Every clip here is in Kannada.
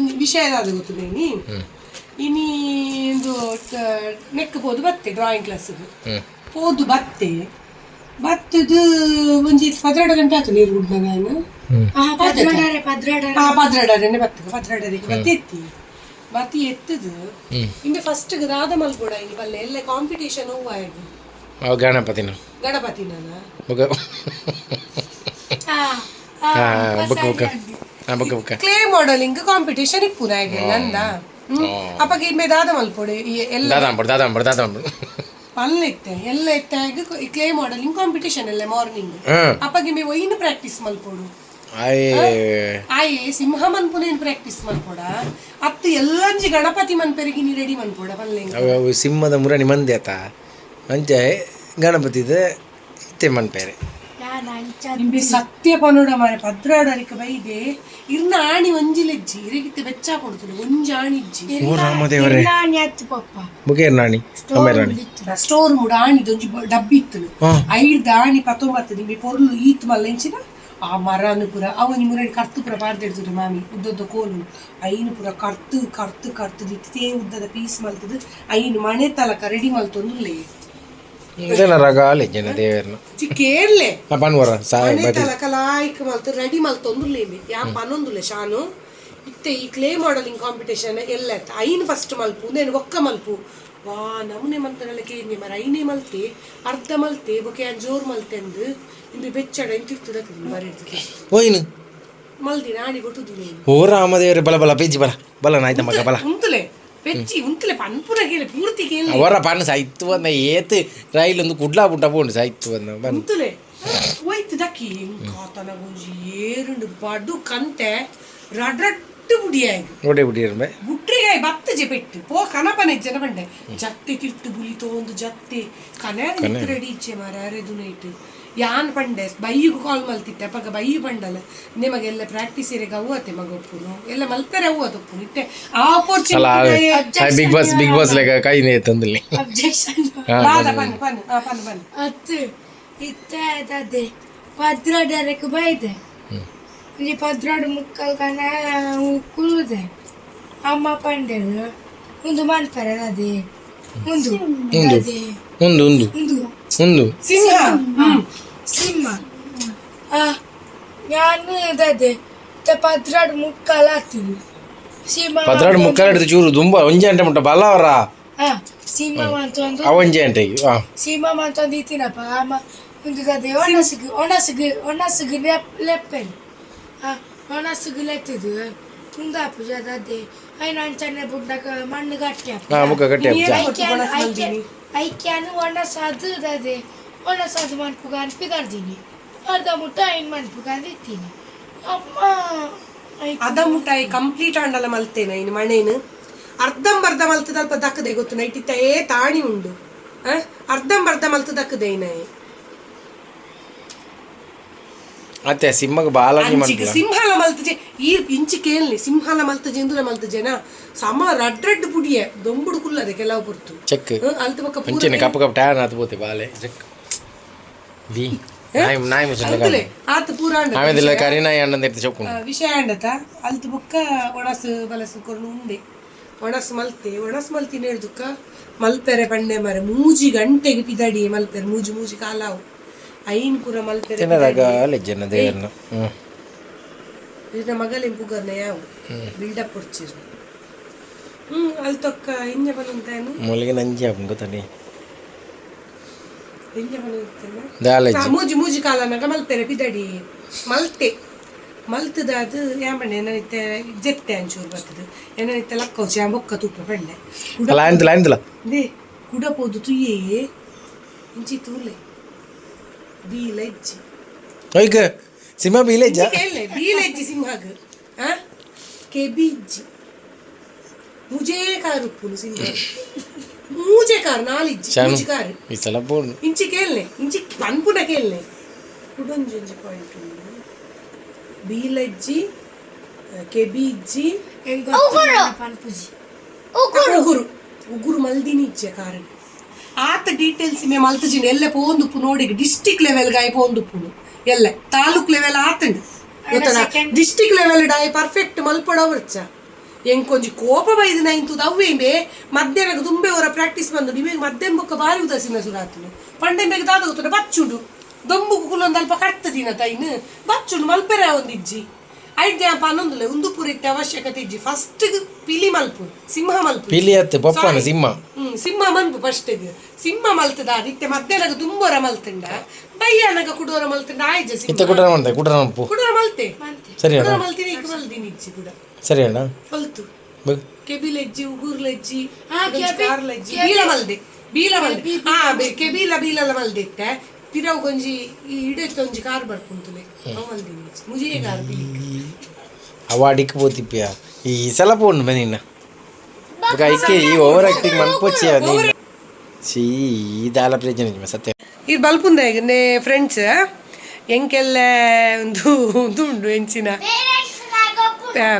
ಒಂದು ವಿಷಯದಾದ ಗೊತ್ತದೇನಿ ಇನಿ ಒಂದು ನೆಕ್ ಪೋದು ಬತ್ತೆ ಡ್ರಾಯಿಂಗ್ ಕ್ಲಾಸ್ಗೆ ಹೋದು ಪೋದು ಬತ್ತೆ. ಬತ್ತದು ಒಂಜಿ ಪದ್ರೆಡು ಗಂಟೆ ಆಯ್ತು ನೀರು ಗುಡ್ನಾಗ ನಾನು ಪದ್ರಡರೆ ಪದ್ರಡರೆ. ಆ ಪದ್ರೆಡನೆ ಬತ್ತಗ ಪದ್ರೆಡರಿಗೆ ಬತ್ತೆ ಎತ್ತಿ. ಬತ್ತಿ ಎತ್ತದು. ಇನ್ನು ಫಸ್ಟ್ ರಾಧ ಮಲ್ಕೊಡ ಇಲ್ಲಿ ಬಲ್ಲೆ ಎಲ್ಲ ಕಾಂಪಿಟೇಷನ್ ಹೂವಾಗಿ ಅವ ಗಣಪತಿನ. ಗಣಪತಿ ನಾನು മോഡലിംഗ് കോമ്പറ്റീഷൻ ಇಪ್ಪುನ ಹಾಗೆ ನಂದ ಅಪ್ಪಗೆ ಇಮ್ಮೆ ದಾದ ಮಲ್ಪೊಡೆ ಈ ಎಲ್ಲ ಇತ್ತಾಗ ಕ್ಲೇ ಮಾಡೆಲಿಂಗ್ ಕಾಂಪಿಟೇಷನ್ ಎಲ್ಲ ಮಾರ್ನಿಂಗ್ ಅಪ್ಪಗೆ ಮೇ ಒಯ್ನು ಪ್ರಾಕ್ಟೀಸ್ ಮಲ್ಪೊಡು. ಆಯ್. ಆಯೆ ಸಿಂಹ ಮನ್ಪುನೇನ್ ಪ್ರಾಕ್ಟೀಸ್ ಮಲ್ಪೊಡ? ಅತ್ತು ಎಲ್ಲಂಜಿ ಗಣಪತಿ ಮನ್ಪೆರಿಗೆ ನೀ ರೆಡಿ ಮನ್ಪೊಡ ಪಲ್ಲೆ ಸಿಂಹದ ಮುರಣಿ ಮಂದಿ ಆತ ಅಂಚೆ ಗಣಪತಿದ ಇತ್ತೆ ಮನ್ಪೇರೆ. ಸತ್ಯ ಪನುಡ ಮಾರೆ ಭದ್ರಾಡಲಿಕ್ಕೆ ಬೈದೆ. ಇರ್ನ ಆಣಿ ಒಂಜಿಲೆಜ್ಜಿ ಇರಗಿತ್ತೆ ಬೆಚ್ಚ ಕೊಡ್ತದೆ ಒಂಜಿ ಆಣಿ ಇಜ್ಜಿ ಓ ರಾಮದೇವರೇ ನಾನು ಎತ್ತು ಪಪ್ಪ ಬುಗೇರ್ ರಾಣಿ ಅಮ್ಮೇರ್ ರಾಣಿ ಸ್ಟೋರ್ ಮುಡ ಆಣಿದ ಒಂಜಿ ಬ- ಡಬ್ಬಿ ಇತ್ತು ಹಾ. ಐಡ್ದ ಆಣಿ ಪತ್ತೊಂಬತ್ತು ನಿಂಬೆ ಪೊರ್ಲು ಈತ್ ಮಲ್ಲ ಇಂಚಿನ ಆ ಮರನು ಪುರ ಅವನಿ ಮುರಡಿ ಕರ್ತು ಪುರ ಪಾರ್ದೆಡ್ತದೆ ಮಾಮಿ ಉದ್ದದ ಕೋಲು ಐನು ಪುರ ಕರ್ತು ಕರ್ತು ಕರ್ತದ ಇತ್ತೇ ಉದ್ದದ ಪೀಸ್ ಮಲ್ತದ ಐನು ಮನೆ ತಲಕ ರೆಡಿ ಮಲ್ತೊಂದುಲ್ಲೆ ಇದೆಲ್ಲ ರಗಾಲೆ ಜನ ದೇವರನ್ನ ಚಿಕ್ಕೇರ್ಲೆ ಆ ಪನ್ವರ ಸಾಯ ಮನೆ ತಲಕ ಲಾಯ್ಕ್ ಮಲ್ತು ರೆಡಿ ಮಲ್ತೊಂದುಲ್ಲೆ ಯಾ ಪನ್ನೊಂದುಲ್ಲೆ ಶಾನು ಇತ್ತೆ ಈ ಕ್ಲೇ ಮಾಡೆಲಿಂಗ್ ಕಾಂಪಿಟೇಷನ್ ಎಲ್ಲ ಐನ್ ಫಸ್ಟ್ ಮಲ್ಪು నేను ಒಕ್ಕ ಮಲ್ಪು ವಾ ನಮನೆ ಮಲ್ತನಲ್ಲ ಕೇಂದ್ಯ ಮರ ಐನೇ ಮಲ್ತೆ ಅರ್ಧ ಮಲ್ತೆ ಬೊಕೆ ಜೋರ್ ಮಲ್ತೆಂದು ಇಂದು ಬೆಚ್ಚಡ ಇಂತಿರ್ತದ ಬರೀರ್ತದೆ ಹೋಯ್ನು ಮಲ್ದಿ ನಾಡಿ ಕೊಟ್ಟುದು ನೀನು ಓ ರಾಮದೇವರೇ ಬಲ ಬಲ ಪೇಜಿ ಬಲ ಬಲ ನಾಯ್ತ ಮಗ ಬಲ ಉಂತಲೆ ಬೆಚ್ಚಿ ಉಂತಲೆ ಪನ್ಪುರ ಕೇಳಿ ಪೂರ್ತಿ ಕೇಳಿ ಅವರ ಪಾನ ಸಾಯ್ತು ಬಂದ ಏತ್ ರೈಲ್ ಒಂದು ಕುಡ್ಲಾ ಪುಟ್ಟ ಪೋಂಡು ಸಾಯ್ತು ಬಂದ ಬಂದು ಉಂತಲೆ ಹೋಯ್ತು ದಕ್ಕಿ ಕಾತನ ಗುಂಜಿ ಏರುಂಡು ಬಡು ಕಂತೆ ರಡ್ರಟ್ಟು ಬುಡಿಯಾಗಿ ನೋಡೇ ಬಿಟ್ಟಿರ್ಬೆ ಗುಟ್ರಿಗೆ ಬತ್ತಜೆ ಪೆಟ್ಟು ಪೋ ಕನಪನೆ ಜನ ಬಂಡೆ ಜತ್ತೆ ತಿಟ್ಟು ಬುಲಿ ತೋಂದು ಜತ್ತೆ ಕನೇರ ರೆಡಿ ಇಚ್ಚೆ ಮಾರ ಅರೆದು ನೈಟ್ ಯಾನ್ ಪಂಡೆ ಬೈಯಿಗು ಕಾಲ್ ಮಲ್ತಿತ್ತೆ ಅಪ್ಪಗ ಬೈಯು ಪಂಡಲ್ಲ. ನಿಮಗೆಲ್ಲ ಪ್ರಾಕ್ಟೀಸ್ ಇರೆಗ ಅವ್ವತೆ ಮಗ ಒಪ್ಪುನು. ಎಲ್ಲ ಮಲ್ತಾರೆ ಅವ್ವತ್ತು ಅದು ಇತ್ತೆ ಆ opportunity Bigg Boss Bigg Boss ಲೆಕ್ಕ ಕೈ ನೇ ತಂದಿಲ್ಲಿ ಅಬ್ಜೆಕ್ಷನ್ ಬಾದ ಪನ್ ಬನ್ ಆ ಪನ್ ಬನ್ ಅತ್ತು ಇತ್ತೆ ಅದೇ ಪದ್ರಡರೆಕ್ ಬೈದೆ. ಇಲ್ಲಿ ಪದ್ರಾಡು ಮುಕ್ಕಲ್ ಕನ ಉಕುಲುದೆ ಅಮ್ಮ ಪಂಡೆರು ಒಂದು ಮನ್ಪರೆ ಅದೇ ಒಂದು ಅದೇ ಒಂದು ಒಂದು ಒಂದು ಒಂದು ಸಿಂಹ ಹ್ಮ್ ಸಿಂಹ ಆ, ನಾನು ಅದೇ ಪದ್ರಾಡು ಮುಕ್ಕಲ್ ಹತ್ತಿವಿ ಸಿಂಹ ಪದ್ರಾಡು ಮುಕ್ಕಾಲ ಹಿಡಿದು ಚೂರು ತುಂಬ ಒಂಜೆ ಗಂಟೆ ಮುಟ್ಟ ಬಲ ಅವರ ಹಾ ಸಿಂಹ ಮಂತೊಂದು ಆ ಒಂಜೆ ಗಂಟೆಗೆ ಹಾ ಸೀಮಾ ಮಂತೊಂದು ಇತ್ತಿನಪ್ಪ ಅಮ್ಮ ಒಂದು ಅದೇ ಒಣಸಿಗು ಒಣಸಿಗು ಒಣಸಿಗು ಲೆಪ್ ಲೆಪ್ಪೆನ್ ಆ ಒಣಸಿಗು ಲೆತ್ತದು ತುಂದಾಪು ಅದೇ ಅಂಚನೆ ಬುಡ್ಡಕ ಮಣ್ಣು ಗಟ್ಟಿ ಹಾ ಮುಖ ಅಪ್ಪ ಐಕ್ಯಾನು ಐಕ್ಯ ಐಕ್ಯಾನು ಒಣಸಾದು ಅದೇ ಒಣಸಾದು ಮನ್ಪುಗ ಅನ್ಪಿ ಅರ್ಧ ಮುಟ್ಟ ಐನ್ ಮನ್ಪುಗ ಇತ್ತೀನಿ ಅಮ್ಮ ಅದ ಮುಟ್ಟಾಯಿ ಕಂಪ್ಲೀಟ್ ಆಂಡಲ ಮಲ್ತೇನೆ ಇನ್ನು ಮಣೇನು ಅರ್ಧಂಬರ್ಧ ಮಲ್ತದಲ್ಪ ದಕ್ಕದೆ ಗೊತ್ತು ನೈಟಿತ್ತ ಇತ್ತ ಏ ತಾಣಿ ಉಂಡು? ಅರ್ಧಂಬರ್ಧ ಮಲ್ತು ದಕ್ಕದೆ ನೈ ಅತ್ತೆ ಸಿಂಹಗ ಬಾಲಾಜಿ ಅಂಚಿಗೆ ಮಾಡ್ಲ ಸಿಂಹಾಲ ಮಲ್ತಜೆ. ಈ ಇಂಚಿ ಕೇಳಿ ಸಿಂಹಾಲ ಮಲ್ತಜೆ ಎಂದುಲ ಮಲ್ತಜೆನ ಸಮ ರಡ್ ರಡ್ ಪುಡಿಯೆ ದೊಂಬುಡು ಕುಲ್ಲದೆ ಕೆಲವು ಪುರ್ತು. ಚೆಕ್. ಹ್ಮ್, ಅಲ್ತ ಪಕ್ಕ ಪೂರ ಕಪ್ಪ ಕಪ್ಪ ಕಪ್ಪು ಟ್ಯಾನ್ ಆತು ಪೋತೆ ಬಾಲೆ. ಚೆಕ್. ವಿ ನಾಯಿ ನಾಯಿ ಮುಸಲ ಅಲ್ತಲೆ ಆತ ಪೂರ ಅಂಡ ಆಮೇಲೆ ಕರಿನಾಯಿ ಅಣ್ಣಂದ ಇರ್ತಿ ಚೊಕ್ಕು. ಆ, ವಿಷಯ ಅಂಡತ. ಅಲ್ತ ಬೊಕ್ಕ ಒಣಸು ಬಲಸು ಕೊರ್ಲು ಉಂಡೆ. ಒಣಸು ಮಲ್ತೆ. ಒಣಸು ಮಲ್ತಿನ ಹಿಡ್ದುಕ್ಕ ಮಲ್ಪೆರೆ ಪಂಡೆ ಮರೆ ಮೂಜಿ ಗಂಟೆಗೆ ಪಿದಡಿ ಮಲ್ಪೆರೆ ಮೂಜಿ ಮೂಜಿ ಕಾಲಾವು. ಐನ್ ತಿನ್ನದಾಗ ಲೆಜ್ಜನ ದೇವರನ್ನ ಹ್ಞೂ ಇದನ್ನ ಮಗಲಿನ ಪುಗರ್ನ ಯಾವ? ಬಿಲ್ಡಪ್ ಕೊಡ್ಚಿರು ಹ್ಮ್ ಅಲ್ತೊಕ್ಕ ಹಿಂಜ ಬಂದಂತೇನು ಮೊಲಿಗೆ ನಂಜಿ ಆಪು ಗೊತ್ತಾನೆ ಹಿಂಜ ಬಂದಂತೇನು ಮೂಜಿ ಮೂಜಿ ಕಾಲನಾಗ ಮಲ್ಪೆರೆ ಬಿದಡಿ. ಮಲ್ತೆ. ಮಲ್ತದ ಅದು ಯಾಂಬಣ್ಣೆ ಏನನಿತ್ತೆ ಜೆತ್ತೆ ಅಂಚೂರು ಬರ್ತದೆ. ಏನನಿತ್ತೆ ಲಕ್ಕೌಚಿ ಆ ಬೊಕ್ಕ ತುಪ್ಪ ಕುಡ ಅಲ್ಲ ಕುಡಪೋದು ತುಯ್ಯೇ. ಇಂಚಿ ತೂಲೆ ಬೀಲೆಜ್ಜಿ ಒಯ್ಕ ಸಿಂಹ ಬೀಲೆಜ್ಜ ಕೇಳಲೆ ಬೀಲೆಜ್ಜಿ ಸಿಂಹಗ ಆ ಕೆಬಿಜ್ಜಿ ಮುಜೇ ಕಾರು ಉಪ್ಪುನು ಸಿಂಹ ಮೂಜೆ ಕಾರು ನಾಲಿಜ್ಜಿ ಶಾನು ಮೂಜಿ ಕಾರು ಈ ಸಲ ಬೋಡು ಇಂಚಿ ಕೇಳಲೆ ಇಂಚಿ ಪನ್ಪುನ ಕೇಳಲೆ ಕುಡೊಂಜಿ ಒಂಜಿ ಪಾಯಿಂಟ್ ಉಂಡು ಬೀಲೆಜ್ಜಿ ಕೆಬಿಜ್ಜಿ ಹೆಂಗ್ ಗೊತ್ತಿಲ್ಲ ಪನ್ಪುಜಿ ಉಗುರು ಉಗುರು ಮಲ್ದಿನಿ ಇಜ್ಜೆ ಕಾರಣ ಆತ ಡೀಟೇಲ್ಸ್ ಮೇ ಮಲ್ತಜಿನ ಎಲ್ಲ ಪೋಂದುಪ್ಪು ನೋಡಿ ಡಿಸ್ಟಿಕ್ ಲೆವೆಲ್ ಗಾಯ ಪೋಂದುಪ್ಪುನು ಎಲ್ಲ ತಾಲೂಕ್ ಲೆವೆಲ್ ಆತಂಡು. ಗೊತ್ತದ ಡಿಸ್ಟಿಕ್ ಲೆವೆಲ್ ಡಾಯ್ ಪರ್ಫೆಕ್ಟ್ ಮಲ್ಪಡ ವರ್ಚ. ಎಂಕೊಂಜಿ ಕೋಪ ಬೈದಿನ ಇಂತು ದವ್ವೆಂಬೆ ಮಧ್ಯಾಹ್ನ ತುಂಬೆ ಅವರ ಪ್ರಾಕ್ಟೀಸ್ ಬಂದು ನಿಮಗೆ ಮಧ್ಯಾಹ್ನ ಬೊಕ್ಕ ಬಾರಿ ಉದಾಸೀನ ಸುರಾತನು. ಪಂಡೆ ಬೇಗ ದಾದ ಗೊತ್ತುಂಡ ಬಚ್ಚುಂಡು. ದೊಂಬು ಕುಲೊಂದು ಅಲ್ಪ ಕಟ್ತದಿನ ತೈನ್ ಬಚ್ಚುಂಡು ಮಲ್ಪೆರ ಒಂದಿಜ್ಜಿ. ಐದು ಅಪ್ಪ ಅನ್ನೊಂದುಲೆ ಉಂದು ಪೂರಿತ್ತೆ ಅವಶ್ಯಕತೆ ಇಜ್ಜಿ ಫಸ್ಟ್ ಪಿಲಿ ಮಲ್ಪು ಸಿಂಹ ಮಲ್ಪು. ಪಿಲಿ ಅತ್ತೆ ಪಪ್ಪನ ಸಿಂಹ. ಹ್ಮ್ ಸಿಂಹ ಮನ್ಪು ಫಸ್ಟ್ ಸಿಂಹ ಮಲ್ತದ ನಿತ್ಯ ಮಧ್ಯಾಹ್ನ ದುಂಬೋರ ಮಲ್ತಂಡ. ಬಯ್ಯನಗ ಕುಡೋರ ಮಲ್ತಂಡ ಆಯ್ಜ ಇತ್ತ ಸಿಂಹ ಕುಡರ ಮಲ್ತೆ ಕುಡರ ಮಲ್ಪು. ಕುಡರ ಮಲ್ತೆ. ಸರಿ ಅಣ್ಣ. ಕುಡೋರ ಮಲ್ತಿನಿ ಈಗ ಮಲ್ದಿನಿ ಇಜ್ಜಿ ಕೂಡ. ಸರಿ ಅಣ್ಣ. ಹೊಲ್ತು. ಕೆಬಿಲೆಜ್ಜಿ ಉಗುರ್ಲೆಜ್ಜಿ ಹಾ, ಕೆಬಿ- ಕಾರ್ಲೆಜ್ಜಿ ಬೀಲ ಮಲ್ದೆ. ಬೀಲ ಮಲ್ದೆ. ಹಾ ಬೆ- ಕೆಬಿಲ ಬೀಲಲ ಮಲ್ದೆತ್ತೆ. ಪಿರವು ಗೊಂಜಿ ಈ ಇಡೆತ್ತೊಂಜಿ ಕಾರ್ ಬರ್ಕೊಂತಲೆ ಅವ್ ಮಲ್ದಿನಿ. ಮುಜಿಯೇ ಕಾರ್ ಹವಾ ಅಡಿಕ್ ಬೋತಿಪ್ಪಿಯ ಈ ಸಲ ಪೋಂಡು ಬ ನಿನ್ನ ಐಕೆ ಈ ಓವರ್ ಆಕ್ಟಿಂಗ್ ಮನ್ಪೋಚಿಯ ನೀನು. ಸೀ ದಾಲ ಪ್ರಯೋಜನ ಸತ್ಯ. ಈ ಬಲ್ಪುಂದ ಫ್ರೆಂಡ್ಸ್ ಎಂಕೆಲ್ಲ ಒಂದು ಇದು ಉಂಡು ಎಂಚಿನ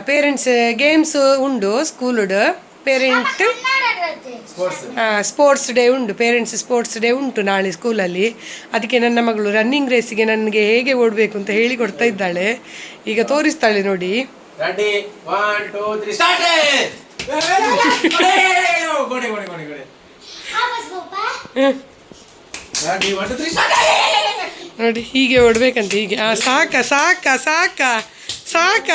ಪೇರೆಂಟ್ಸ್ ಗೇಮ್ಸ್ ಉಂಡು ಸ್ಕೂಲುಡು ಪೇರೆಂಟ್ ಸ್ಪೋರ್ಟ್ಸ್ ಡೇ ಉಂಟು ಪೇರೆಂಟ್ಸ್ ಸ್ಪೋರ್ಟ್ಸ್ ಡೇ ಉಂಟು ನಾಳೆ ಸ್ಕೂಲಲ್ಲಿ ಅದಕ್ಕೆ ನನ್ನ ಮಗಳು ರನ್ನಿಂಗ್ ರೇಸಿಗೆ ನನಗೆ ಹೇಗೆ ಓಡಬೇಕು ಅಂತ ಹೇಳಿಕೊಡ್ತಾ ಇದ್ದಾಳೆ. ಈಗ ತೋರಿಸ್ತಾಳೆ ನೋಡಿ. Ready one two three start ಗೋಡೆ ಗೋಡೆ ಗೋಡೆ ಗೋಡೆ. ರೆಡಿ ಒನ್ ತ್ರೀ ನೋಡಿ ಹೀಗೆ ಹೊಡ್ಬೇಕಂತ ಹೀಗೆ ಸಾಕ ಸಾಕ ಸಾಕ ಸಾಕ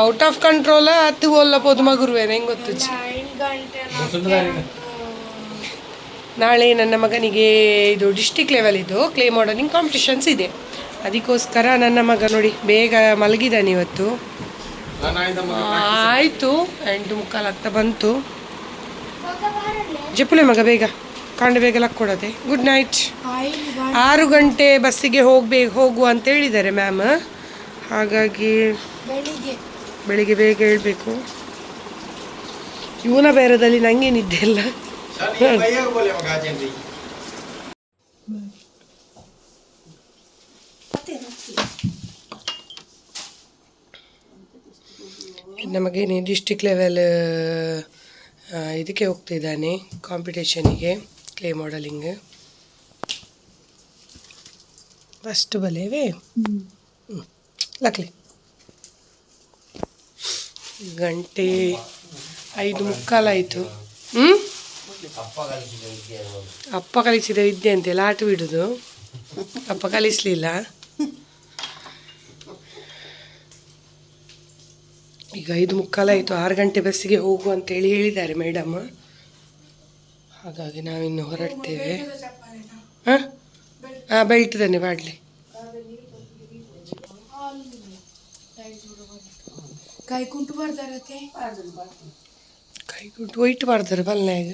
ಔಟ್ ಆಫ್ ಕಂಟ್ರೋಲ್ ಹತ್ತು ಒಲ್ಲ ಪೋದು ಮಗುರುವೇನೆ ಹೆಂಗ್ ಗೊತ್ತು ನಾಳೆ ನನ್ನ ಮಗನಿಗೆ ಇದು ಡಿಸ್ಟಿಕ್ ಲೆವೆಲ್ ಇದು ಕ್ಲೇ ಮಾಡಲಿಂಗ್ ಕಾಂಪಿಟಿಷನ್ಸ್ ಇದೆ. ಅದಕ್ಕೋಸ್ಕರ ನನ್ನ ಮಗ ನೋಡಿ ಬೇಗ ಮಲಗಿದ್ದಾನೆ ಇವತ್ತು. ಆಯಿತು ಎಂಟು ಮುಕ್ಕಾಲು ಆಗ್ತಾ ಬಂತು. ಜಪ್ಪುಲೆ ಮಗ ಬೇಗ ಕಾಂಡು ಬೇಗ ಲಕ್ಕೊಡದೆ. ಗುಡ್ ನೈಟ್ ಆರು ಗಂಟೆ ಬಸ್ಸಿಗೆ ಹೋಗ್ಬೇಕು ಹೋಗು ಅಂತ ಹೇಳಿದ್ದಾರೆ ಮ್ಯಾಮ್ ಹಾಗಾಗಿ ಬೆಳಿಗ್ಗೆ. ಬೆಳಿಗ್ಗೆ ಬೇಗ ಹೇಳಬೇಕು. ಇವನ ಬೇರದಲ್ಲಿ ನನಗೆ ನಿದ್ದೆ ಇಲ್ಲ ನಮಗೇನೆ ಡಿಸ್ಟಿಕ್ ಲೆವೆಲ್ ಇದಕ್ಕೆ ಹೋಗ್ತಿದ್ದಾನೆ ಕಾಂಪಿಟೇಷನಿಗೆ ಕ್ಲೇ ಮಾಡಲಿಂಗ್ ಫಸ್ಟ್ ಬಲೇವೇ. ಲಕ್ಲಿ. ಗಂಟೆ ಐದು ಮುಕ್ಕಾಲಾಯಿತು ಹ್ಞೂ ಅಪ್ಪ ಕಲಿಸಿದ ವಿದ್ಯೆ ಅಂತೆ, ಲಾಟು ಬಿಡುದು. ಅಪ್ಪ ಕಲಿಸ್ಲಿಲ್ಲ. ಈಗ ಐದು ಮುಕ್ಕಾಲಾಯಿತು ಆರು ಗಂಟೆ ಬಸ್ಸಿಗೆ ಹೋಗು ಅಂತೇಳಿ ಹೇಳಿದ್ದಾರೆ ಮೇಡಮ್. ಹಾಗಾಗಿ ನಾವಿನ್ನು ಹೊರಡ್ತೇವೆ. ಹಾಂ? ಹಾಂ ಬೆಲ್ಟ್ ಬಾಡ್ಲಿ. ಕೈ ಕುಂಟು ಬರ್ತಾರತ್ತೆ. ಕೈ ಕೊಟ್ಟು ವೈಟ್ ಮಾಡ್ತಾರೆ ಬಲ್ನ್ಯಾಗ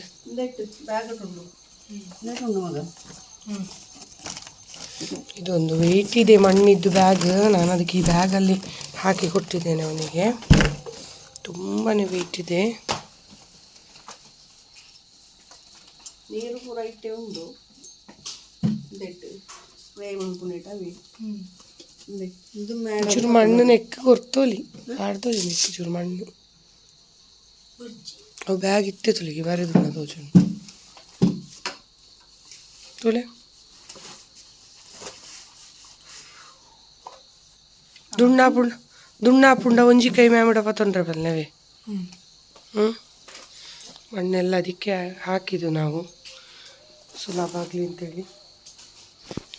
ಇದೊಂದು ವೆಯ್ಟ್ ಇದೆ ಮಣ್ಣಿದ್ದು ಬ್ಯಾಗ್ ನಾನು ಅದಕ್ಕೆ ಈ ಬ್ಯಾಗಲ್ಲಿ ಹಾಕಿ ಕೊಟ್ಟಿದ್ದೇನೆ ಅವನಿಗೆ. ತುಂಬಾ ವೆಯ್ಟ್ ಇದೆ. ನೀರು ಪೂರ ಇಟ್ಟೆ ಉಂಟು. ಸ್ಪ್ರೇ ಮಾಡ್ಕೊಂಡೇಟ ಅವಿ ಇದೆ. ಇದು ಚೂರು ಮಣ್ಣು ನೆಕ್ಕ ಕೊರ್ತೋಲಿ ಆಡ್ತೋಲಿ ನೆಕ್ಕಿ ಚೂರು ಮಣ್ಣು. ಅವು ಬ್ಯಾಗ್ ಇತ್ತೆ ಬಾರಿ ಬರೆದು ತೋಚು ತುಲೆ? ದುಣ್ಣ ಪುಂಡ ದುಣ್ಣ ಪುಂಡ ಒಂಜಿ ಕೈ ಮ್ಯಾಮಿಡ ಪತ್ತೊಂಡ್ರೆ ಬಲ್ನವೇ ಹ್ಞೂ ಮಣ್ಣೆಲ್ಲ ಅದಕ್ಕೆ ಹಾಕಿದ್ದು ನಾವು. ಸುಲಭ ಆಗಲಿ ಅಂತೇಳಿ.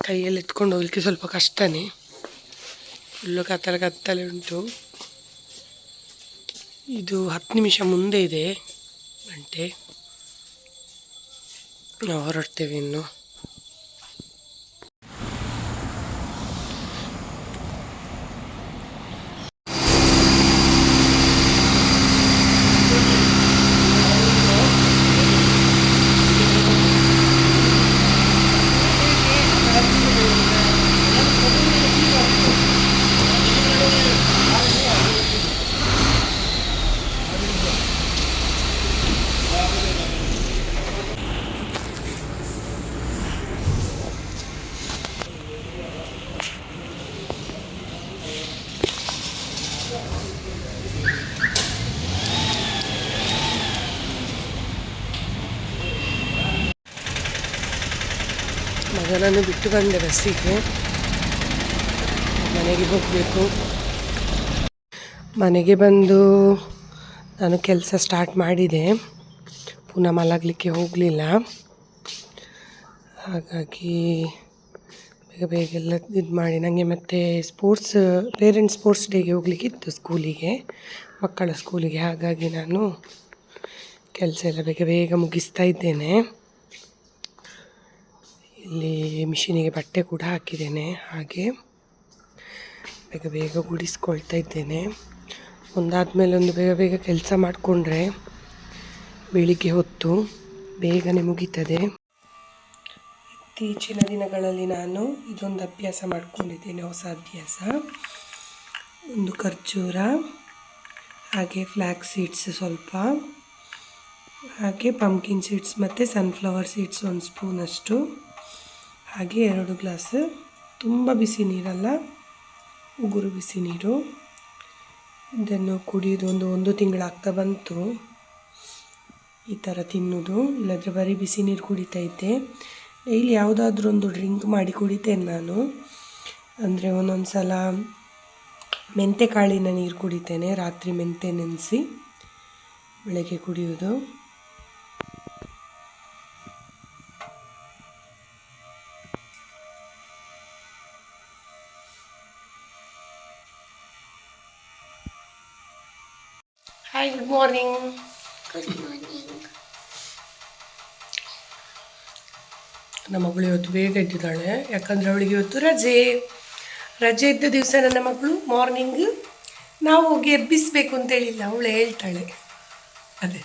ಕೈಯಲ್ಲಿ ಎತ್ಕೊಂಡು ಹೋಗ್ಲಿಕ್ಕೆ ಸ್ವಲ್ಪ ಕಷ್ಟನೇ. ಫುಲ್ಲು ಕತ್ತಲೆ ಕತ್ತಲೆ ಉಂಟು. ಇದು ಹತ್ತು ನಿಮಿಷ ಮುಂದೆ ಇದೆ. ಗಂಟೆ ನಾವು ಹೊರಡ್ತೇವೆ ಇನ್ನು ಬಿಟ್ಟು ಬಂದೆ ಬಸ್ಸಿಗೆ. ಮನೆಗೆ ಹೋಗಬೇಕು. ಮನೆಗೆ ಬಂದು ನಾನು ಕೆಲಸ ಸ್ಟಾರ್ಟ್ ಮಾಡಿದೆ. ಪುನಃ ಮಲಗಲಿಕ್ಕೆ ಹೋಗಲಿಲ್ಲ. ಹಾಗಾಗಿ ಬೇಗ ಬೇಗ ಎಲ್ಲ ಇದು ಮಾಡಿ ನನಗೆ ಮತ್ತೆ ಸ್ಪೋರ್ಟ್ಸ್ ಪೇರೆಂಟ್ಸ್ ಸ್ಪೋರ್ಟ್ಸ್ ಡೇಗೆ ಹೋಗ್ಲಿಕ್ಕಿತ್ತು ಸ್ಕೂಲಿಗೆ ಮಕ್ಕಳ ಸ್ಕೂಲಿಗೆ ಹಾಗಾಗಿ ನಾನು ಕೆಲಸ ಎಲ್ಲ ಬೇಗ ಬೇಗ ಮುಗಿಸ್ತಾ ಇದ್ದೇನೆ. ಇಲ್ಲಿ ಮಿಷಿನಿಗೆ ಬಟ್ಟೆ ಕೂಡ ಹಾಕಿದ್ದೇನೆ, ಹಾಗೆ ಬೇಗ ಬೇಗ ಗುಡಿಸ್ಕೊಳ್ತಾ ಇದ್ದೇನೆ. ಒಂದಾದಮೇಲೆ ಒಂದು ಬೇಗ ಬೇಗ ಕೆಲಸ ಮಾಡಿಕೊಂಡ್ರೆ ಬೆಳಿಗ್ಗೆ ಹೊತ್ತು ಬೇಗನೆ ಮುಗೀತದೆ. ಇತ್ತೀಚಿನ ದಿನಗಳಲ್ಲಿ ನಾನು ಇದೊಂದು ಅಭ್ಯಾಸ ಮಾಡಿಕೊಂಡಿದ್ದೇನೆ, ಹೊಸ ಅಭ್ಯಾಸ. ಒಂದು ಖರ್ಜೂರ, ಹಾಗೆ ಫ್ಲ್ಯಾಕ್ ಸೀಡ್ಸ್ ಸ್ವಲ್ಪ, ಹಾಗೆ ಪಂಪ್ಕಿನ್ ಸೀಡ್ಸ್ ಮತ್ತು ಸನ್ಫ್ಲವರ್ ಸೀಡ್ಸ್ ಒಂದು ಸ್ಪೂನಷ್ಟು ಹಾಗೆ ಎರಡು ಗ್ಲಾಸ್. ತುಂಬ ಬಿಸಿ ನೀರಲ್ಲ, ಉಗುರು ಬಿಸಿ ನೀರು. ಇದನ್ನು ಕುಡಿಯೋದು ಒಂದು ಒಂದು ತಿಂಗಳಾಗ್ತಾ ಬಂತು. ಈ ಥರ ತಿನ್ನೋದು, ಇಲ್ಲದ್ರೆ ಬರೀ ಬಿಸಿ ನೀರು ಕುಡಿತೈತೆ ಡೈಲಿ ಯಾವುದಾದ್ರೂ ಒಂದು ಡ್ರಿಂಕ್ ಮಾಡಿ ಕುಡಿತೇನೆ ನಾನು. ಅಂದರೆ ಒಂದೊಂದು ಸಲ ಮೆಂತೆ ಕಾಳಿನ ನೀರು ಕುಡಿತೇನೆ, ರಾತ್ರಿ ಮೆಂತೆ ನೆನೆಸಿ ಬೆಳಗ್ಗೆ ಕುಡಿಯೋದು. ಹಾಯ್ ಗುಡ್ ಮಾರ್ನಿಂಗ್ ನಮ್ಮ ಮಗಳು ಇವತ್ತು ಬೇಗ ಎದ್ದಿದ್ದಾಳೆ. ಯಾಕಂದರೆ ಅವಳಿಗೆ ಇವತ್ತು ರಜೆ. ರಜೆ ಇದ್ದ ದಿವಸ ನನ್ನ ಮಗಳು ಮಾರ್ನಿಂಗ್ ನಾವು ಹೋಗಿ ಎಬ್ಬಿಸ್ಬೇಕು ಅಂತ ಹೇಳಿಲ್ಲ. ಅವಳು ಹೇಳ್ತಾಳೆ. ಅದೇ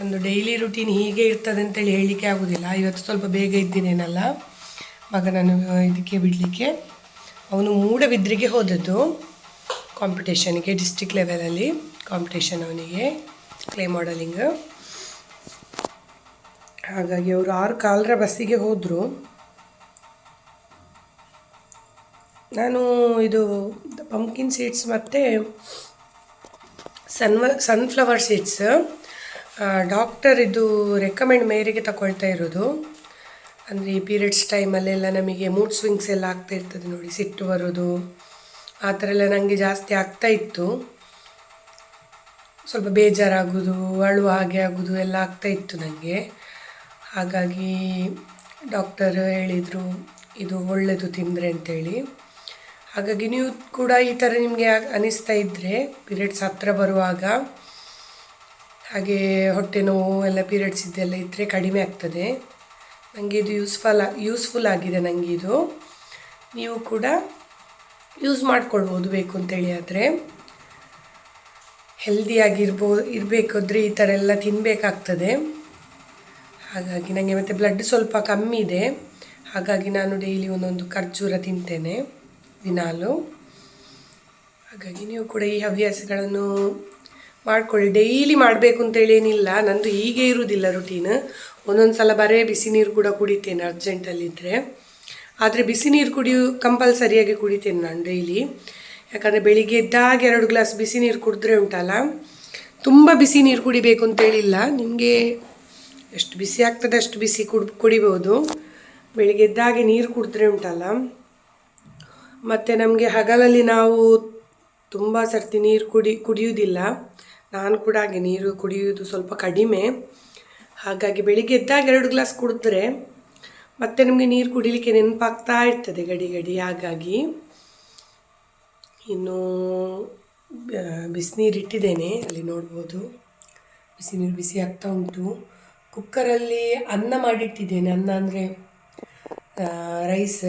ನಂದು ಡೈಲಿ ರುಟೀನ್ ಹೀಗೆ ಇರ್ತದೆ ಅಂತೇಳಿ ಹೇಳಲಿಕ್ಕೆ ಆಗೋದಿಲ್ಲ. ಇವತ್ತು ಸ್ವಲ್ಪ ಬೇಗ ಇದ್ದೀನೇನಲ್ಲ ಮಗ ನಾನು ಇದಕ್ಕೆ ಬಿಡಲಿಕ್ಕೆ. ಅವನು ಮೂಡಬಿದ್ರಿಗೆ ಹೋದದ್ದು. ಕಾಂಪಿಟೇಷನ್ಗೆ ಡಿಸ್ಟಿಕ್ ಲೆವೆಲಲ್ಲಿ ಕಾಂಪಿಟೇಷನ್ ಅವನಿಗೆ ಕ್ಲೇ ಮಾಡಲಿಂಗ್ ಹಾಗಾಗಿ ಅವರು ಆರು ಕಾಲರ ಬಸ್ಸಿಗೆ ಹೋದರು. ನಾನು ಇದು ಪಂಪ್ಕಿನ್ ಸೀಡ್ಸ್ ಮತ್ತು ಸನ್ವ ಸನ್ಫ್ಲವರ್ ಸೀಡ್ಸ್ ಡಾಕ್ಟರ್ ಇದು ರೆಕಮೆಂಡ್ ಮೇರೆಗೆ ತಗೊಳ್ತಾ ಇರೋದು. ಅಂದರೆ ಈ ಪೀರಿಯಡ್ಸ್ ಟೈಮಲ್ಲೆಲ್ಲ ನಮಗೆ ಮೂಡ್ ಸ್ವಿಂಗ್ಸ್ ಎಲ್ಲ ಆಗ್ತಾ ಇರ್ತದೆ ನೋಡಿ, ಸಿಟ್ಟು ಬರೋದು. ಆ ಥರ ಎಲ್ಲ ನನಗೆ ಜಾಸ್ತಿ ಆಗ್ತಾ ಇತ್ತು. ಸ್ವಲ್ಪ ಬೇಜಾರಾಗೋದು ಅಳುವ ಹಾಗೆ ಆಗೋದು ಎಲ್ಲ ಆಗ್ತಾ ಇತ್ತು ನನಗೆ. ಹಾಗಾಗಿ ಡಾಕ್ಟರ್ ಹೇಳಿದರು, ಇದು ಒಳ್ಳೆಯದು ತಿಂದರೆ ಅಂತೇಳಿ. ಹಾಗಾಗಿ ನೀವು ಕೂಡ ಈ ಥರ ನಿಮಗೆ ಅನಿಸ್ತಾ ಇದ್ದರೆ ಪೀರಿಯಡ್ಸ್ ಹತ್ತಿರ ಬರುವಾಗ, ಹಾಗೆ ಹೊಟ್ಟೆ ನೋವು ಎಲ್ಲ ಪೀರಿಯಡ್ಸ್ ಇದೆಲ್ಲ ಇದ್ದರೆ ಕಡಿಮೆ ಆಗ್ತದೆ. ನನಗೆ ಇದು ಯೂಸ್ಫಲ್ ಯೂಸ್ಫುಲ್ ಆಗಿದೆ ನನಗೆ ಇದು. ನೀವು ಕೂಡ ಯೂಸ್ ಮಾಡ್ಕೊಳ್ಬೋದು ಬೇಕು ಅಂತೇಳಿ ಆದರೆ ಹೆಲ್ದಿಯಾಗಿರ್ಬೋ ಇರಬೇಕಾದ್ರೆ ಈ ಥರ ಎಲ್ಲ ತಿನ್ನಬೇಕಾಗ್ತದೆ ಹಾಗಾಗಿ ನನಗೆ ಮತ್ತು ಬ್ಲಡ್ ಸ್ವಲ್ಪ ಕಮ್ಮಿ ಇದೆ. ಹಾಗಾಗಿ ನಾನು ಡೈಲಿ ಒಂದೊಂದು ಖರ್ಜೂರ ತಿಂತೇನೆ ದಿನಾಲು. ಹಾಗಾಗಿ ನೀವು ಕೂಡ ಈ ಹವ್ಯಾಸಗಳನ್ನು ಮಾಡ್ಕೊಳ್ಳಿ. ಡೈಲಿ ಮಾಡಬೇಕು ಅಂತೇಳಿ ಏನಿಲ್ಲ. ನಂದು ಹೀಗೆ ಇರುವುದಿಲ್ಲ ರುಟೀನ್ ಒಂದೊಂದು ಸಲ ಬರೇ ಬಿಸಿ ನೀರು ಕೂಡ ಕುಡಿತೇನೆ ಅರ್ಜೆಂಟಲ್ಲಿದ್ದರೆ ಆದರೆ ಬಿಸಿ ನೀರು ಕುಡಿಯು, ಕಂಪಲ್ಸರಿಯಾಗಿ ಕುಡಿತೇನೆ ನಾನು ಡೈಲಿ ಯಾಕಂದರೆ ಬೆಳಿಗ್ಗೆ ಎದ್ದಾಗ ಎರಡು ಗ್ಲಾಸ್ ಬಿಸಿ ನೀರು ಕುಡಿದ್ರೆ ಉಂಟಲ್ಲ, ತುಂಬ ಬಿಸಿ ನೀರು ಕುಡಿಬೇಕು ಅಂತೇಳಿಲ್ಲ ನಿಮಗೆ ಎಷ್ಟು ಬಿಸಿ ಆಗ್ತದೆ ಅಷ್ಟು ಬಿಸಿ ಕುಡ್, ಕುಡಿಬೋದು. ಬೆಳಿಗ್ಗೆ ಎದ್ದಾಗೆ ನೀರು ಕುಡಿದ್ರೆ ಉಂಟಲ್ಲ, ಮತ್ತು ನಮಗೆ ಹಗಲಲ್ಲಿ ನಾವು ತುಂಬ ಸರ್ತಿ ನೀರು ಕುಡಿ, ಕುಡಿಯುವುದಿಲ್ಲ. ನಾನು ಕೂಡ ಹಾಗೆ ನೀರು ಕುಡಿಯುವುದು ಸ್ವಲ್ಪ ಕಡಿಮೆ. ಹಾಗಾಗಿ ಬೆಳಿಗ್ಗೆ ಎದ್ದಾಗ ಎರಡು ಗ್ಲಾಸ್ ಕುಡಿದ್ರೆ ಮತ್ತೆ ನಿಮಗೆ ನೀರು ಕುಡಿಲಿಕ್ಕೆ ನೆನಪಾಗ್ತಾ ಇರ್ತದೆ ಗಡಿ ಗಡಿ. ಹಾಗಾಗಿ ಇನ್ನು ಬಿಸಿನೀರಿಟ್ಟಿದ್ದೇನೆ ಅಲ್ಲಿ ನೋಡ್ಬೋದು. ಬಿಸಿನೀರು ಬಿಸಿ ಆಗ್ತಾ ಉಂಟು. ಕುಕ್ಕರಲ್ಲಿ ಅನ್ನ ಮಾಡಿಟ್ಟಿದ್ದೇನೆ. ಅನ್ನ ಅಂದರೆ ರೈಸ್.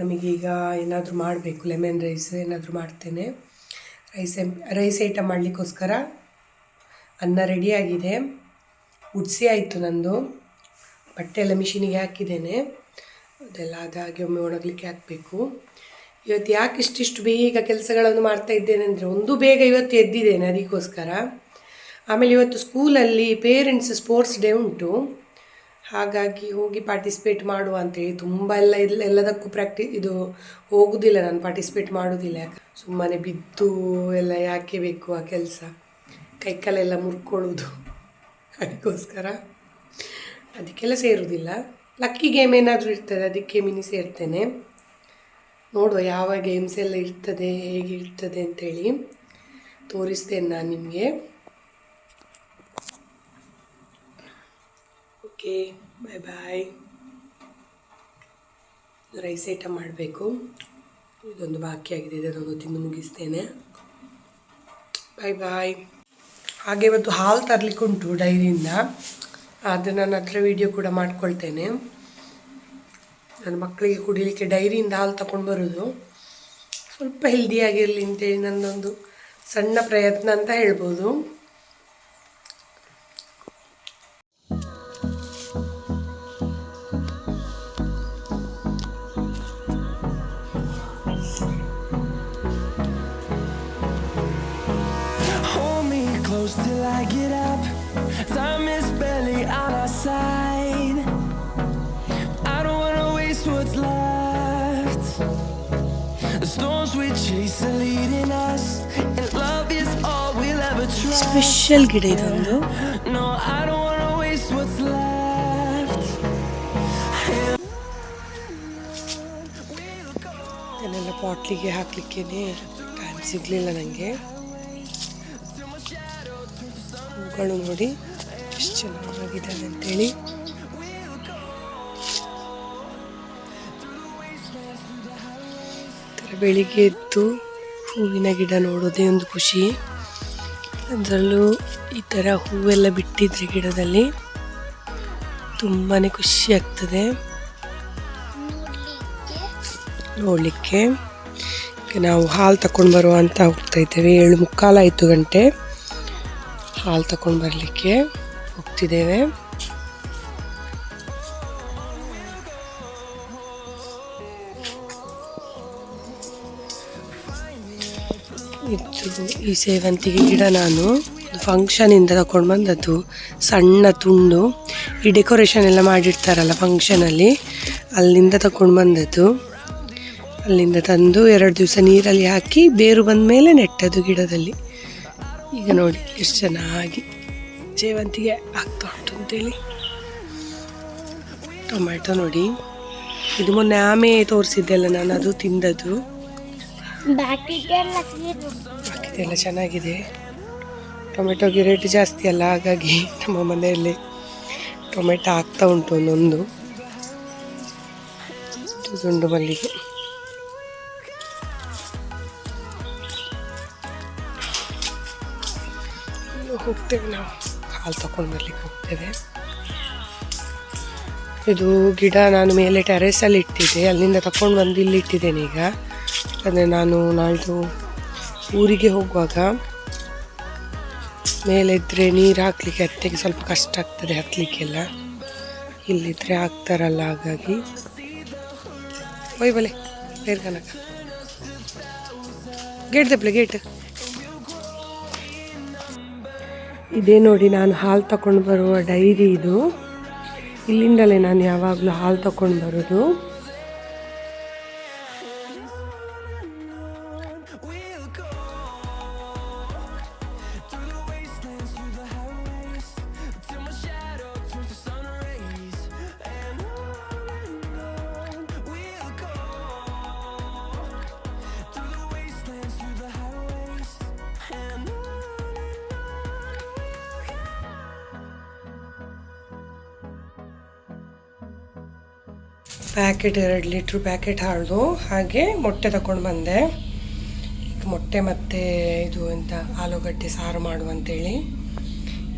ನಮಗೀಗ ಏನಾದರೂ ಮಾಡಬೇಕು. ಲೆಮನ್ ರೈಸ್ ಏನಾದರೂ ಮಾಡ್ತೇನೆ. ರೈಸ್ ರೈಸ್ ಐಟಮ್ ಮಾಡಲಿಕ್ಕೋಸ್ಕರ ಅನ್ನ ರೆಡಿಯಾಗಿದೆ ಉಡ್ಸಿ ಆಯಿತು ನಂದು. ಬಟ್ಟೆ ಎಲ್ಲ ಮಿಷಿನಿಗೆ ಹಾಕಿದ್ದೇನೆ. ಅದೆಲ್ಲ ಅದಾಗಿ ಒಮ್ಮೆ ಒಣಗಲಿಕ್ಕೆ ಹಾಕಬೇಕು. ಇವತ್ತು ಯಾಕೆ ಇಷ್ಟಿಷ್ಟು ಬೇಗ ಕೆಲಸಗಳನ್ನು ಮಾಡ್ತಾ ಇದ್ದೇನೆ ಅಂದರೆ ಒಂದು ಬೇಗ ಇವತ್ತು ಎದ್ದಿದ್ದೇನೆ ಅದಕ್ಕೋಸ್ಕರ. ಆಮೇಲೆ ಇವತ್ತು ಸ್ಕೂಲಲ್ಲಿ ಪೇರೆಂಟ್ಸ್ ಸ್ಪೋರ್ಟ್ಸ್ ಡೇ ಉಂಟು. ಹಾಗಾಗಿ ಹೋಗಿ ಪಾರ್ಟಿಸಿಪೇಟ್ ಮಾಡುವ ಅಂತೇಳಿ ತುಂಬ ಎಲ್ಲ ಇಲ್ಲ ಎಲ್ಲದಕ್ಕೂ ಪ್ರಾಕ್ಟಿ, ಇದು ಹೋಗುವುದಿಲ್ಲ ನಾನು ಪಾರ್ಟಿಸಿಪೇಟ್ ಮಾಡೋದಿಲ್ಲ. ಸುಮ್ಮನೆ ಬಿದ್ದು ಎಲ್ಲ ಯಾಕೆ ಬೇಕು ಆ ಕೆಲಸ? ಕೈಕಾಲೆಲ್ಲ ಮುರ್ಕೊಳ್ಳೋದು ಅದಕ್ಕೋಸ್ಕರ. ಅದಕ್ಕೆಲ್ಲ ಸೇರುವುದಿಲ್ಲ ಲಕ್ಕಿ ಗೇಮ್ ಏನಾದರೂ ಇರ್ತದೆ, ಅದಕ್ಕೆ ಮಿನಿ ಸೇರ್ತೇನೆ. ನೋಡುವ ಯಾವ ಗೇಮ್ಸ್ ಎಲ್ಲ ಇರ್ತದೆ, ಹೇಗೆ ಇರ್ತದೆ ಅಂತೇಳಿ ತೋರಿಸ್ತೇನೆ ನಾನು ನಿಮಗೆ. Okay bye bye rice item ಮಾಡಬೇಕು. ಇದೊಂದು ಬಾಕಿ ಆಗಿದೆ, ಇದನ್ನು ತಿಂದು ಮುಗಿಸ್ತೇನೆ. ಬಾಯ್ ಬಾಯ್ ಹಾಗೆ ಇವತ್ತು ಹಾಲು ತರಲಿಕ್ಕುಂಟು ಡೈರಿಯಿಂದ ಅದು ನನ್ನ ಹತ್ರ ವಿಡಿಯೋ ಕೂಡ ಮಾಡ್ಕೊಳ್ತೇನೆ. ನನ್ನ ಮಕ್ಕಳಿಗೆ ಕುಡಿಲಿಕ್ಕೆ ಡೈರಿಯಿಂದ ಹಾಲು ತಗೊಂಡು ಬರೋದು. ಸ್ವಲ್ಪ ಹೆಲ್ದಿಯಾಗಿರಲಿ ಅಂತೇಳಿ ನನ್ನೊಂದು ಸಣ್ಣ ಪ್ರಯತ್ನ ಅಂತ ಹೇಳ್ಬೋದು. Till I get up. Time is barely on our side. I don't wanna waste what's left. The storms we chase are leading us, and love is all we'll ever try. Special ಗಿಡ ಇದೊಂದು No, I don't wanna waste what's left. ಇದನ್ನೆಲ್ಲ ಪಾಟ್ಲಿಗೆ ಹಾಕಲಿಕ್ಕೇ ಟೈಮ್ ಸಿಗಲಿಲ್ಲ ನನಗೆ ಹೂಗಳು ನೋಡಿ ಎಷ್ಟು ಚೆನ್ನಾಗಿದ್ದಾರೆ ಅಂತೇಳಿ. ಬೆಳಿಗ್ಗೆ ಎದ್ದು ಹೂವಿನ ಗಿಡ ನೋಡೋದೇ ಒಂದು ಖುಷಿ. ಅದರಲ್ಲೂ ಈ ಥರ ಹೂವೆಲ್ಲ ಬಿಟ್ಟಿದ್ರೆ ಗಿಡದಲ್ಲಿ ತುಂಬಾ ಖುಷಿ ಆಗ್ತದೆ. ನೋಡಲಿಕ್ಕೆ. ನಾವು ಹಾಲು ತಗೊಂಡು ಬರುವ ಅಂತ ಹೋಗ್ತಾ ಇದ್ದೇವೆ. ಏಳು ಮುಕ್ಕಾಲಾಯಿತು ಗಂಟೆ. ಹಾಲು ತಗೊಂಡು ಬರಲಿಕ್ಕೆ ಹೋಗ್ತಿದ್ದೇವೆ. ಈ ಸೇವಂತಿಗೆ ಗಿಡ ನಾನು ಫಂಕ್ಷನಿಂದ ತಗೊಂಡು ಬಂದದ್ದು. ಸಣ್ಣ ತುಂಡು. ಈ ಡೆಕೋರೇಷನ್ ಎಲ್ಲ ಮಾಡಿರ್ತಾರಲ್ಲ ಫಂಕ್ಷನಲ್ಲಿ ಅಲ್ಲಿಂದ ತಗೊಂಡು ಬಂದದ್ದು. ಅಲ್ಲಿಂದ ತಂದು ಎರಡು ದಿವಸ ನೀರಲ್ಲಿ ಹಾಕಿ ಬೇರು ಬಂದ ಮೇಲೆ ನೆಟ್ಟದು ಗಿಡದಲ್ಲಿ. ಈಗ ನೋಡಿ ಎಷ್ಟು ಚೆನ್ನಾಗಿ ಸೇವಂತಿಗೆ ಆಗ್ತಾ ಉಂಟು ಅಂತೇಳಿ. ಟೊಮ್ಯಾಟೊ ನೋಡಿ. ಇದು ಮೊನ್ನೆ ಆಮೆ ತೋರಿಸಿದ್ದೆಲ್ಲ ನಾನು, ಅದು ತಿಂದದ್ದು. ಎಲ್ಲ ಚೆನ್ನಾಗಿದೆ. ಟೊಮೆಟೊಗೆ ರೇಟ್ ಜಾಸ್ತಿ ಅಲ್ಲ, ಹಾಗಾಗಿ ನಮ್ಮ ಮನೆಯಲ್ಲಿ ಟೊಮೆಟೊ ಆಗ್ತಾ ಉಂಟು ಒಂದೊಂದು. ದುಂಡು ಮಲ್ಲಿಗೆ. ಹೋಗ್ತೇವೆ ನಾವು. ಹಾಲು ತಗೊಂಡು ಬರ್ಲಿಕ್ಕೆ ಹೋಗ್ತೇವೆ. ಇದು ಗಿಡ ನಾನು ಮೇಲೆ ಟೆರೇಸಲ್ಲಿ ಇಟ್ಟಿದ್ದೆ. ಅಲ್ಲಿಂದ ತಕೊಂಡು ಬಂದು ಇಲ್ಲಿ ಇಟ್ಟಿದ್ದೇನೆ ಈಗ. ಅಂದರೆ ನಾನು ನಾಳ್ದು ಊರಿಗೆ ಹೋಗುವಾಗ ಮೇಲಿದ್ದರೆ ನೀರು ಹಾಕಲಿಕ್ಕೆ ಅತ್ತೆಗೆ ಸ್ವಲ್ಪ ಕಷ್ಟ ಆಗ್ತದೆ ಹತ್ತಲಿಕ್ಕೆಲ್ಲ ಇಲ್ಲಿದ್ದರೆ ಹಾಕ್ತಾರಲ್ಲ ಹಾಗಾಗಿ. ಒಯ್ ಬಲೆ ಬೇರೆ ಗೇಟ್ ದಪ್ಪಲೆ ಗೇಟ್. ಇದೇ ನೋಡಿ ನಾನು ಹಾಲು ತಗೊಂಡು ಬರುವ ಡೈರಿ ಇದು. ಇಲ್ಲಿಂದಲೇ ನಾನು ಯಾವಾಗಲೂ ಹಾಲು ತಗೊಂಡು ಬರೋದು. ಪ್ಯಾಕೆಟ್ ಎರಡು ಲೀಟ್ರ್ ಪ್ಯಾಕೆಟ್ ಹಾಳು ಹಾಗೆ ಮೊಟ್ಟೆ ತಗೊಂಡು ಬಂದೆ. ಮೊಟ್ಟೆ ಮತ್ತು ಇದು ಎಂತ, ಆಲೂಗಡ್ಡೆ ಸಾರು ಮಾಡುವಂಥೇಳಿ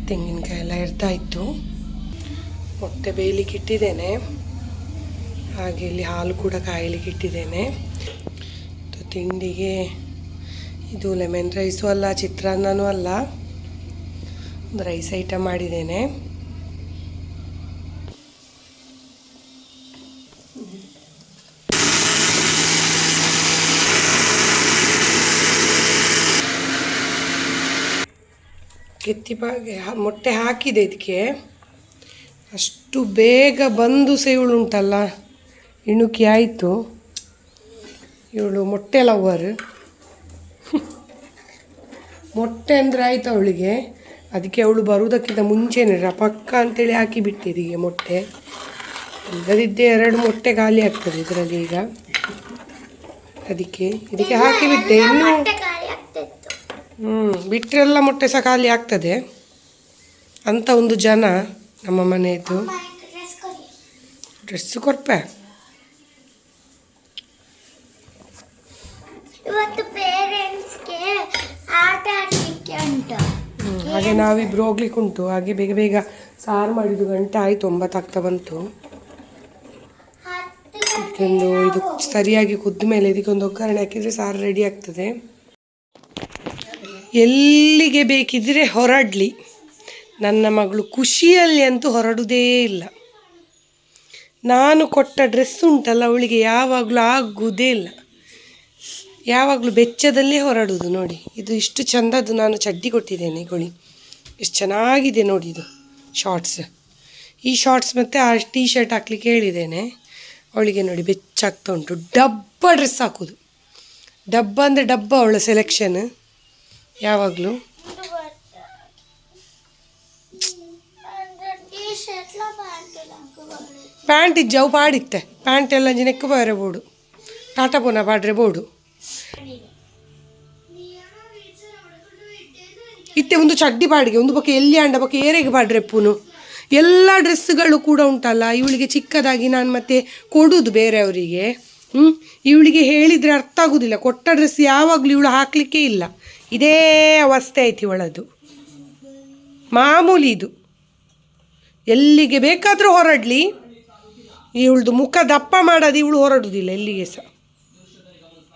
ತೆಂಗಿನಕಾಯಿ ಎಲ್ಲ ಇರ್ತಾ ಇತ್ತು. ಮೊಟ್ಟೆ ಬೇಯಲಿಕ್ಕೆ ಇಟ್ಟಿದ್ದೇನೆ. ಹಾಗೆ ಇಲ್ಲಿ ಹಾಲು ಕೂಡ ಕಾಯಲಿಕ್ಕೆ ಇಟ್ಟಿದ್ದೇನೆ. ತಿಂಡಿಗೆ ಇದು ಲೆಮನ್ ರೈಸು ಅಲ್ಲ, ಚಿತ್ರಾನ್ನನೂ ಅಲ್ಲ. ಒಂದು ರೈಸ್ ಐಟಮ್ ಮಾಡಿದ್ದೇನೆ. ಕೆತ್ತಿ ಬಾಗೆ ಹಾ- ಮೊಟ್ಟೆ ಹಾಕಿದೆ ಇದಕ್ಕೆ. ಅಷ್ಟು ಬೇಗ ಬಂದು ಸಹ ಇವಳು ಉಂಟಲ್ಲ. ಇಣುಕಿ ಆಯಿತು. ಇವಳು ಮೊಟ್ಟೆ ಲವರ್ ಮೊಟ್ಟೆ ಅಂದರೆ ಆಯಿತು ಅವಳಿಗೆ. ಅದಕ್ಕೆ ಅವಳು ಬರುವುದಕ್ಕಿಂತ ಮುಂಚೆನೇ ರ, ಪಕ್ಕ ಅಂತೇಳಿ ಹಾಕಿ ಈಗ ಮೊಟ್ಟೆ. ಇಲ್ಲದಿದ್ದೇ ಎರಡು ಮೊಟ್ಟೆ ಖಾಲಿ ಆಗ್ತದೆ ಇದರಲ್ಲಿ ಈಗ. ಅದಕ್ಕೆ, ಇದಕ್ಕೆ ಹಾಕಿ ಬಿಟ್ಟೆ. ಇನ್ನು ಹ್ಞೂ ಬಿಟ್ಟರೆಲ್ಲ ಮೊಟ್ಟೆ ಸಹ ಖಾಲಿ ಆಗ್ತದೆ. ಅಂತ ಒಂದು ಜನ ನಮ್ಮ ಮನೆಯದು ಡ್ರೆಸ್ ಕೊರ್ಪೆ ಹಾಗೆ ನಾವಿಬ್ರು ಹೋಗ್ಲಿಕ್ಕೆ ಉಂಟು. ಹಾಗೆ ಬೇಗ ಬೇಗ ಸಾರು ಮಾಡಿದ್ದು ಗಂಟೆ ಆಯ್ತು ಒಂಬತ್ತು ಆಗ್ತಾ ಬಂತು. ಇದಕ್ಕೊಂದು ಇದು ಸರಿಯಾಗಿ ಕುದ್ದ ಮೇಲೆ ಇದಕ್ಕೊಂದು ಒಗ್ಗರಣೆ ಹಾಕಿದರೆ ಸಾರು ರೆಡಿ ಆಗ್ತದೆ. ಎಲ್ಲಿಗೆ ಬೇಕಿದ್ರೆ ಹೊರಡಲಿ. ನನ್ನ ಮಗಳು ಖುಷಿಯಲ್ಲಿ ಅಂತೂ ಹೊರಡುವುದೇ ಇಲ್ಲ. ನಾನು ಕೊಟ್ಟ ಡ್ರೆಸ್ ಉಂಟಲ್ಲ, ಅವಳಿಗೆ ಯಾವಾಗಲೂ ಆಗುವುದೇ ಇಲ್ಲ. ಯಾವಾಗಲೂ ಬೆಚ್ಚದಲ್ಲೇ ಹೊರಡುವುದು ನೋಡಿ. ಇದು ಇಷ್ಟು ಚಂದದ್ದು ನಾನು ಚಡ್ಡಿ ಕೊಟ್ಟಿದ್ದೇನೆ ಗೋಳಿ ಎಷ್ಟು ಚೆನ್ನಾಗಿದೆ ನೋಡಿ ಇದು ಶಾರ್ಟ್ಸ್ ಈ ಶಾರ್ಟ್ಸ್ ಮತ್ತು ಆ ಟೀ ಶರ್ಟ್ ಹಾಕ್ಲಿಕ್ಕೆ ಹೇಳಿದ್ದೇನೆ. ಅವಳಿಗೆ ನೋಡಿ ಬೆಚ್ಚಾಗ್ತಾ ಉಂಟು. ಡಬ್ಬ ಡ್ರೆಸ್ ಹಾಕೋದು. ಡಬ್ಬ ಅಂದರೆ ಡಬ್ಬ ಅವಳ ಸೆಲೆಕ್ಷನ್ ಯಾವಾಗಲೂ? ಪ್ಯಾಂಟ್ ಇಜ್ಜವು ಪಾಡಿತ್ತೆ. ಪ್ಯಾಂಟ್ ಎಲ್ಲ ಜಿನಕ್ಕೆ ಬರೆ ಬೋಡು. ಟಾಟಾ ಪೋನ ಪಾಡ್ರೆ ಬೋಡು. ಇತ್ತೆ ಒಂದು ಚಡ್ಡಿ ಪಾಡಿಗೆ, ಒಂದು ಬಕ್ಕೆ ಎಲ್ಲಿ ಅಂಡ, ಬಕ್ಕ ಏರೆಗೆ ಪಾಡ್ರೆ ಪೂನು. ಎಲ್ಲ ಡ್ರೆಸ್ಸುಗಳು ಕೂಡ ಉಂಟಲ್ಲ, ಇವಳಿಗೆ ಚಿಕ್ಕದಾಗಿ ನಾನು ಮತ್ತೆ ಕೊಡುವುದು ಬೇರೆಯವರಿಗೆ ಹ್ಞೂ ಇವಳಿಗೆ ಹೇಳಿದರೆ ಅರ್ಥ ಆಗೋದಿಲ್ಲ. ಕೊಟ್ಟ ಡ್ರೆಸ್ ಯಾವಾಗಲೂ ಇವಳು ಹಾಕಲಿಕ್ಕೆ ಇಲ್ಲ. ಇದೇ ಅವಸ್ಥೆ ಐತಿ ಒಳದು. ಮಾಮೂಲಿ ಇದು ಎಲ್ಲಿಗೆ ಬೇಕಾದರೂ ಹೊರಡಲಿ. ಇವಳದು ಮುಖ ದಪ್ಪ ಮಾಡೋದು ಇವಳು ಹೊರಡುವುದಿಲ್ಲ ಎಲ್ಲಿಗೆ ಸಹ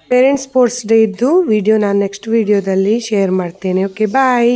ಪೇರೆಂಟ್ಸ್ ಸ್ಪೋರ್ಟ್ಸ್ ಡೇ ಇದ್ದು ವಿಡಿಯೋ ನಾನು ನೆಕ್ಸ್ಟ್ ವಿಡಿಯೋದಲ್ಲಿ ಶೇರ್ ಮಾಡ್ತೇನೆ. Okay bye